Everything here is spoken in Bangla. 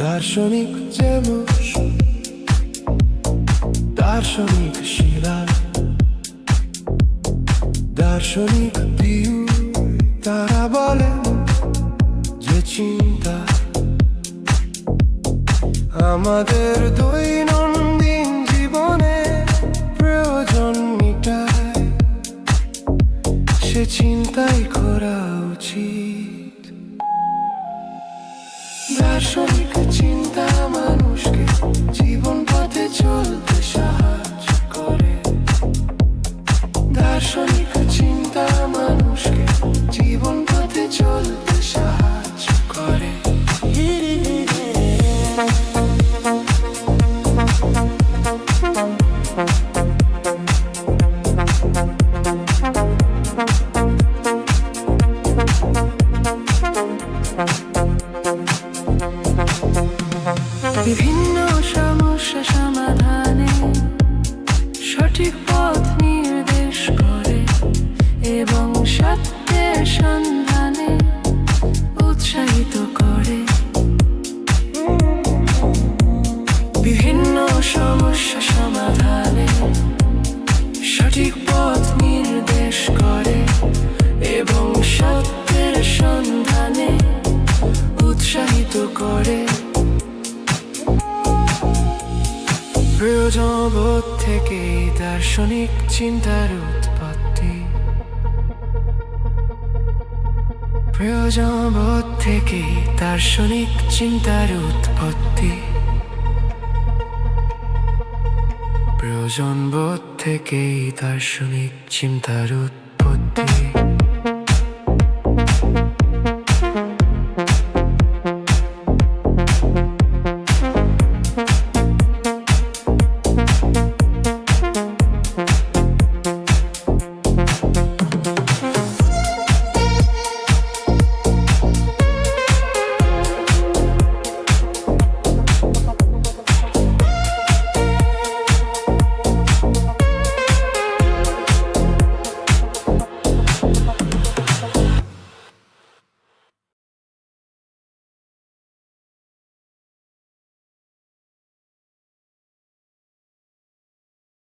দার্শনিক যেমন দার্শনিক শিলা, দার্শনিক পিউ তারা বলেন যে চিন্তা। আমাদের দৈনন্দিন জীবনে প্রয়োজন মিটায়, সে চিন্তাই করা উচিত। দার্শনিক চিন্তা মানুষকে চলতে সাহায্য করে। দার্শনিক চিন্তা মানুষকে জীবন সঠিক পথ নির্দেশ করে এবং সত্যের সন্ধানে উৎসাহিত করে। বিভিন্ন সমস্যা সমাধানে সঠিক পথ নির্দেশ করে এবং সত্যের সন্ধানে উৎসাহিত করে। প্রয়োজন বোধ থেকে দার্শনিক চিন্তার উৎপত্তি। প্রয়োজনবোধ থেকে দার্শনিক চিন্তার উৎপত্তি। প্রয়োজনবোধ থেকে দার্শনিক চিন্তার উৎপত্তি।